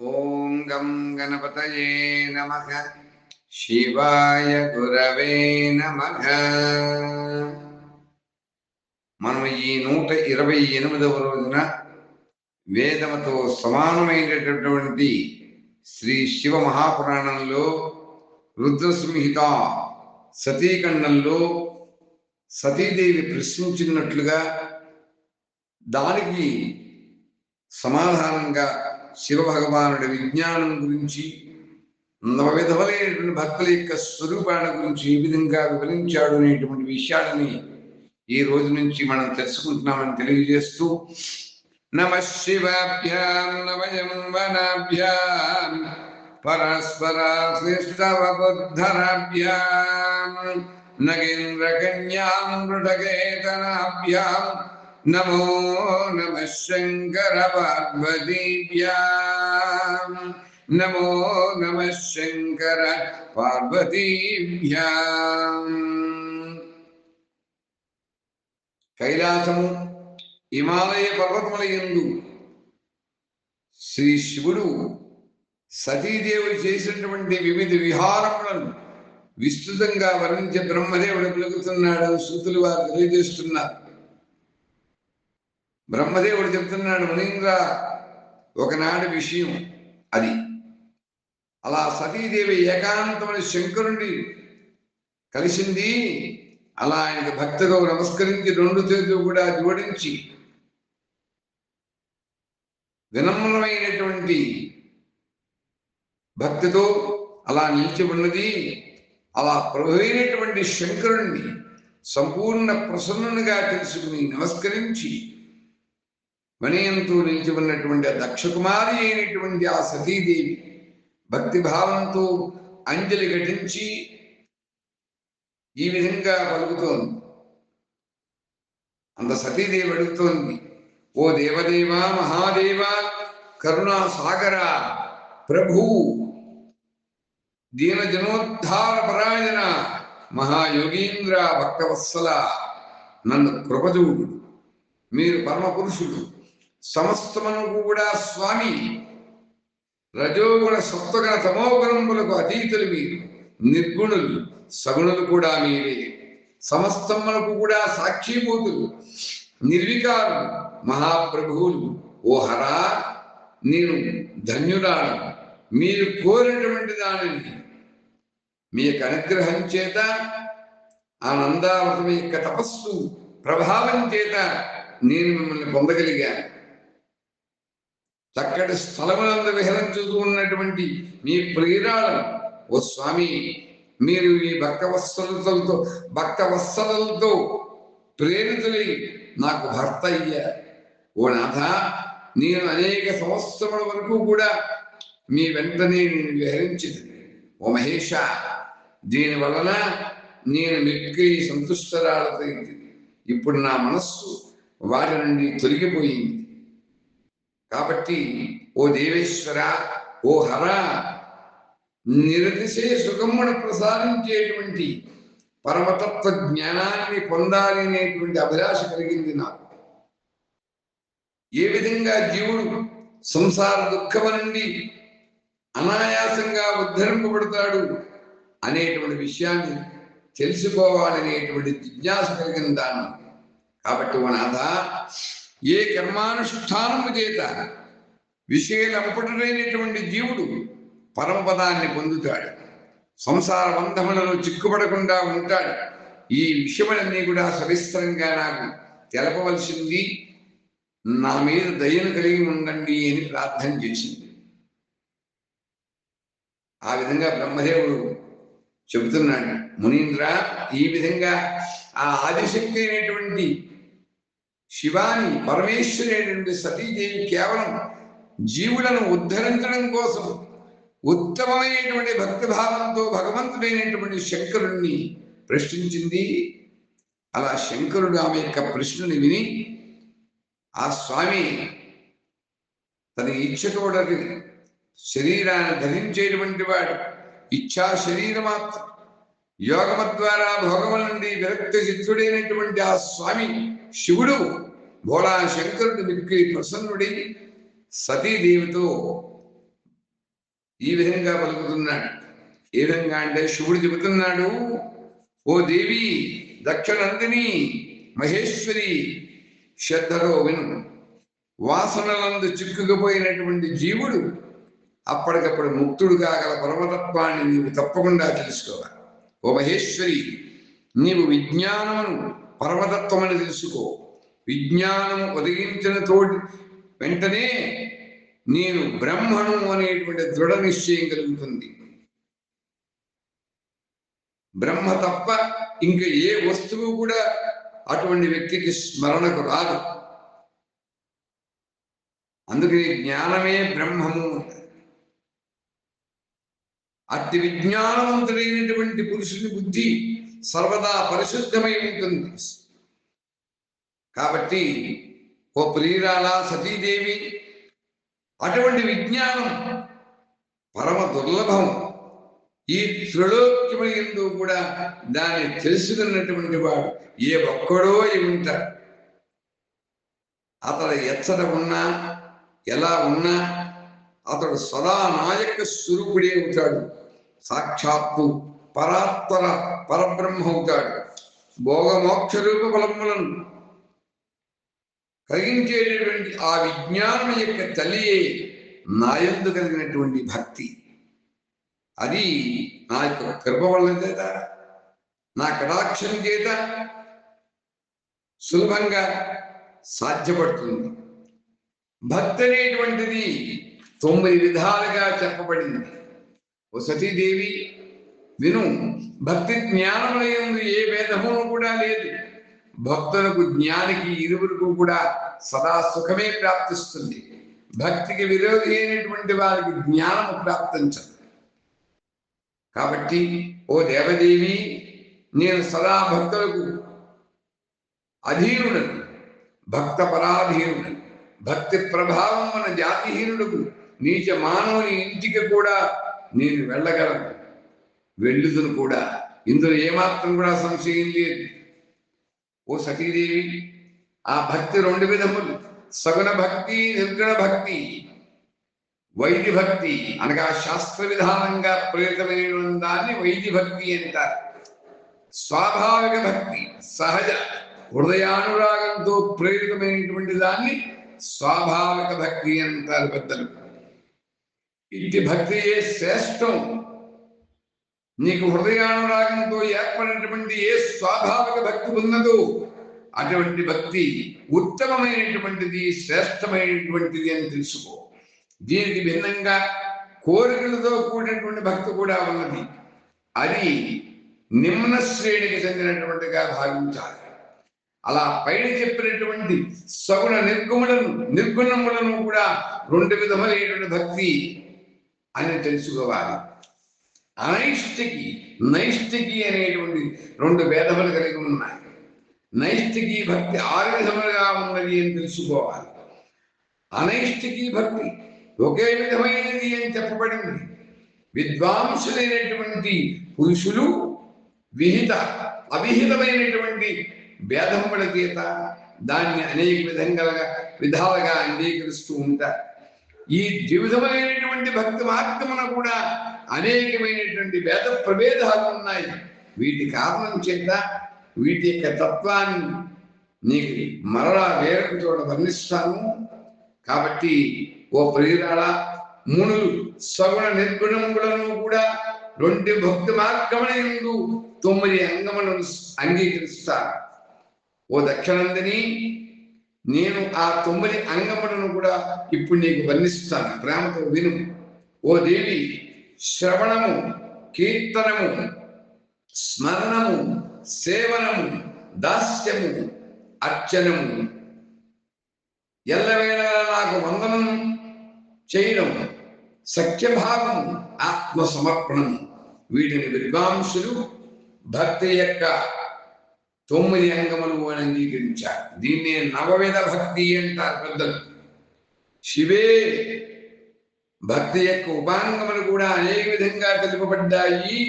ఓం గం గణపతయే నమ. శివాయ గురవే నమ. మనం ఈ నూట ఇరవై ఎనిమిదవ రోజున వేదముతో సమానమైనటువంటి శ్రీ శివ మహాపురాణంలో రుద్రసంహిత సతీఖండంలో సతీదేవి ప్రశ్నించినట్లుగా దానికి సమాధానంగా శివభగవానుడి విజ్ఞానం గురించి నవవిధములైనటువంటి భక్తుల యొక్క స్వరూపాన్ని గురించి ఈ విధంగా వివరించాడు అనేటువంటి విషయాలని ఈ రోజు నుంచి మనం తెలుసుకుంటున్నామని తెలియజేస్తూ నమ శివాభ్యాం నవయం వనాభ్యాం పరస్పరాశ్లిష్టవబుద్ధరాభ్యాం నగేంద్రకన్యాం మృడకేతనాభ్యాం నమో नमः శంకర नमो నమో शङ्कर శంకర పార్వతీభ్యాం కైలాసము హిమాలయ పర్వతముల యందు శ్రీ శివుడు సతీదేవుడు చేసినటువంటి వివిధ విహారములను విస్తృతంగా వర్ణించే బ్రహ్మదేవుడు పలుకుతున్నాడు శృతులు వారు తెలియజేస్తున్నారు. బ్రహ్మదేవుడు చెప్తున్నాడు మునీంద్ర ఒకనాడు విషయం అది. అలా సతీదేవి ఏకాంతమైన శంకరుణ్ణి కలిసింది అలా ఆయనకు భక్తితో నమస్కరించి రెండు చేతులు కూడా జోడించి వినమ్రమైనటువంటి భక్తితో అలా నిలిచి ఉన్నది అలా ప్రభువైనటువంటి శంకరుణ్ణి సంపూర్ణ ప్రసన్నునిగా తెలుసుకుని నమస్కరించి వినయంతో నిలిచి ఉన్నటువంటి ఆ దక్షకుమారి అయినటువంటి ఆ సతీదేవి భక్తి భావంతో అంజలి ఘటించి ఈ విధంగా పలుకుతోంది. అంత సతీదేవి అడుగుతోంది ఓ దేవదేవ మహాదేవ కరుణా సాగర ప్రభు దీన జనోద్ధార పరాయణ మహాయోగీంద్ర భక్తవత్సల నన్ను కృపజూడు. మీరు పరమ పురుషుడు సమస్తమును కూడా స్వామి. రజోగుణ సత్వగుణ తమోగుణములకు అతీతులు మీరు. నిర్గుణులు సగుణులు కూడా మీరే. సమస్తములకు కూడా సాక్షిభూతులు నిర్వికారులు మహాప్రభువులు. ఓ హరా నేను ధన్యురాను మీరు కోరినటువంటి దానిని మీ యొక్క అనుగ్రహం చేత ఆనందావతం యొక్క తపస్సు ప్రభావం చేత నేను మిమ్మల్ని పొందగలిగాను. చక్కటి స్థలములందు విహరించుతూ ఉన్నటువంటి మీ ప్రియురాలను ఓ స్వామి మీరు ఈ భక్త వత్సలతో భక్త వత్సలతో ప్రేరితులై నాకు భర్త అయ్యారు. ఓ నాథ నేను అనేక సంవత్సరముల వరకు కూడా మీ వెంటనే నేను విహరించింది ఓ మహేష దీని వలన నేను మిక్కి సంతుష్టరాలతైంది ఇప్పుడు నా మనస్సు వారి నుండి తొలగిపోయింది. కాబట్టి ఓ దేవేశ్వర ఓ హర నిరతిశే సుఖమును ప్రసాదించేటువంటి పరమతత్వ జ్ఞానాన్ని పొందాలి అనేటువంటి అభిలాష కలిగింది నాకు. ఏ విధంగా జీవుడు సంసార దుఃఖము నుండి అనాయాసంగా ఉద్ధరింపబడతాడు అనేటువంటి విషయాన్ని తెలుసుకోవాలనేటువంటి జిజ్ఞాస కలిగిన దాన్ని. కాబట్టి ఓ నాథ ఏ కర్మానుష్ఠానం చేత విషయలంపటైనటువంటి జీవుడు పరమపదాన్ని పొందుతాడు. సంసార బంధములలో చిక్కుపడకుండా ఉంటాడు. ఈ విషయములన్నీ కూడా సవిస్తరంగా నాకు తెలపవలసింది నా మీద దయను కలిగి ఉండండి అని ప్రార్థన చేసింది. ఆ విధంగా బ్రహ్మదేవుడు చెబుతున్నాడు మునీంద్ర ఈ విధంగా ఆ ఆదిశక్తి అయినటువంటి శివాని పరమేశ్వరైనటువంటి సతీదేవి కేవలం జీవులను ఉద్ధరించడం కోసం ఉత్తమమైనటువంటి భక్తి భావంతో భగవంతుడైనటువంటి శంకరుణ్ణి ప్రశ్నించింది. అలా శంకరుడు ఆమె యొక్క ప్రశ్నని విని ఆ స్వామి తన ఇచ్చతోడకి శరీరాన్ని ధరించేటువంటి వాడు. ఇచ్చా శరీరమాత్రం యోగము ద్వారా భోగముల నుండి విరక్తి చిత్తుడైనటువంటి ఆ స్వామి శివుడు భోళా శంకరుడు మిక్కి ప్రసన్నుడి సతీదేవితో ఈ విధంగా పలుకుతున్నాడు. ఏ విధంగా అంటే శివుడు చెబుతున్నాడు ఓ దేవి దక్షనందిని మహేశ్వరి శ్రద్ధలో విను వాసనలందు చిక్కుకుపోయినటువంటి జీవుడు అప్పటికప్పుడు ముక్తుడు కాగల పరమతత్వాన్ని నీవు తప్పకుండా తెలుసుకోవాలి. ఓ మహేశ్వరి నీవు విజ్ఞానమును పరమతత్వమని తెలుసుకో. విజ్ఞానము ఒదిగించిన తోటి వెంటనే నేను బ్రహ్మను అనేటువంటి దృఢ నిశ్చయం కలుగుతుంది. బ్రహ్మ తప్ప ఇంకా ఏ వస్తువు కూడా అటువంటి వ్యక్తికి స్మరణకు రాదు. అందుకని జ్ఞానమే బ్రహ్మము అతి విజ్ఞానవంతుడైనటువంటి పురుషుని బుద్ధి సర్వదా పరిశుద్ధమై ఉంటుంది. కాబట్టి ఓ ప్రియురాల సతీదేవి అటువంటి విజ్ఞానం పరమ దుర్లభం ఈ త్రిలోక్యమయందు కూడా దాన్ని తెలుసుకున్నటువంటి వాడు ఏ ఒక్కడో ఉంటాడు. అతడు ఎచ్చట ఉన్నా ఎలా ఉన్నా అతడు సదా నాయక స్వరూపుడే అవుతాడు. సాక్షాత్తు పరాత్పర పరబ్రహ్మ అవుతాడు భోగమోక్ష రూప ఫలములను కలిగించేటటువంటి ఆ విజ్ఞానం యొక్క తల్లియే నాయందు కలిగినటువంటి భక్తి. అది నా యొక్క కృప వలన చేత నా కటాక్షం చేత సులభంగా సాధ్యపడుతుంది. భక్తి అనేటువంటిది తొమ్మిది విధాలుగా చెప్పబడింది. ఓ సతీదేవి విను భక్తి జ్ఞానములందు ఏ భేదమును కూడా లేదు. భక్తులకు జ్ఞానికి ఇరువురికి కూడా సదా సుఖమే ప్రాప్తిస్తుంది. భక్తికి విరోధి అయినటువంటి వారికి జ్ఞానము ప్రాప్తించదు. కాబట్టి ఓ దేవదేవి నేను సదా భక్తులకు అధీనుడను భక్త పరాధీనుడను భక్తి ప్రభావం మన జాతిహీనులకు నీచ మానవుని ఇంటికి కూడా నేను వెళ్ళగలను. వెళ్ళుదును కూడా. ఇందులో ఏమాత్రం కూడా సంశయం లేదు. ఓ సతీదేవి ఆ భక్తి రెండు విధములు. సగుణ భక్తి నిర్గుణ భక్తి వైద్య భక్తి. అనగా శాస్త్ర విధానంగా ప్రేరితమైన దాన్ని వైద్య భక్తి అంటారు. స్వాభావిక భక్తి సహజ హృదయానురాగంతో ప్రేరితమైనటువంటి దాన్ని స్వాభావిక భక్తి అంటారు పెద్దలు. ఇట్టి భక్తియే శ్రేష్టం? నీకు హృదయానురాగంతో ఏర్పడినటువంటి ఏ స్వాభావిక భక్తి ఉన్నదో అటువంటి భక్తి ఉత్తమమైనటువంటిది శ్రేష్టమైనటువంటిది అని తెలుసుకో. దీనికి భిన్నంగా కోరికలతో కూడినటువంటి భక్తి కూడా ఉన్నది. అది నిమ్న శ్రేణికి చెందినటువంటిగా భావించాలి. అలా పైన చెప్పినటువంటి సగుణ నిర్గుణములను నిర్గుణములను కూడా రెండు విధములైనటువంటి భక్తి అని తెలుసుకోవాలి అనైష్టికి నైష్టికి అనేటువంటి రెండు భేదములు కలిగి ఉన్నాయి. నైష్టికి భక్తి ఆరు విధములుగా ఉన్నది అని తెలుసుకోవాలి. అనైష్టికి భక్తి ఒకే విధమైనది అని చెప్పబడింది. విద్వాంసులైనటువంటి పురుషులు విహిత అవిహితమైనటువంటి భేదముల చేత దాన్ని అనేక విధంగా విధాలుగా అంగీకరిస్తూ ఉంటారు. ఈ జీవితమైనటువంటి భక్తి మార్గమున కూడా అనేకమైనటువంటి వేద ప్రభేదాలు ఉన్నాయి. వీటి కారణం చేత వీటి యొక్క తత్వాన్ని నీకు మరలా వేరొక చోట వర్ణిస్తాను. కాబట్టి ఓ ప్రియురాల మునులు సగుణ నిర్గుణములను కూడా రెండు భక్తి మార్గములందు తొమ్మిది అంగములను అంగీకరిస్తారు. ఓ దక్షిణందని నేను ఆ తొమ్మిది అంగములను కూడా ఇప్పుడు నీకు వర్ణిస్తాను. ప్రేమతో విను. ఓ దేవి శ్రవణము కీర్తనము స్మరణము సేవనము దాస్యము అర్చనము ఎల్లవేళ నాకు వందనం చేయడం సఖ్యభావం ఆత్మ సమర్పణం వీటిని విద్వాంసులు భక్తి యొక్క తొమ్మిది అంగములు అని అంగీకరించారు. దీన్ని నవవిధ భక్తి అంటారు పెద్దలు. శివే భక్తి యొక్క ఉపాంగములు కూడా అనేక విధంగా తెలుపబడ్డాయి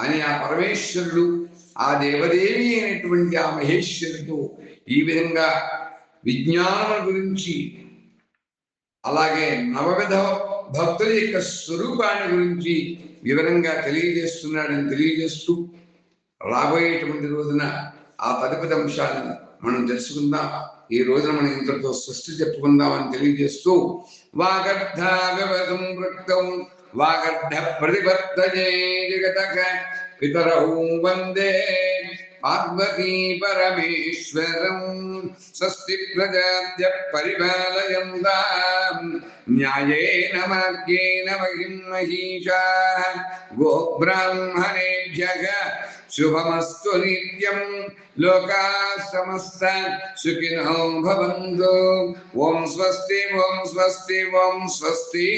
అని ఆ పరమేశ్వరుడు ఆ దేవదేవి అయినటువంటి ఆ మహేశ్వరుడు ఈ విధంగా విజ్ఞానం గురించి అలాగే నవవిధ భక్తుల యొక్క స్వరూపాన్ని గురించి వివరంగా తెలియజేస్తున్నాడని తెలియజేస్తూ రాబోయేటువంటి రోజున ఆ తదుపరి అంశాలను మనం తెలుసుకుందాం. ఈ రోజున మనం ఇంతటితో సృష్టి చెప్పుకుందామని తెలియజేస్తూ వాగర్ధ వివదం వృత్తం వాగర్ధ ప్రతిపత్తజే జగత పితరౌ వందే పార్వతీ పరమేశ్వరం. స్వస్తి ప్రజాద్య పరిపాలయంతాం న్యాయేన మార్గేణ మహిం మహిషా గోబ్రాహ్మణేభ్యः శుభమస్తు నిత్యం లోకా సమస్త సుఖినో భవంతు ఓం స్వస్తి ఓం స్వస్తి ఓం స్వస్తి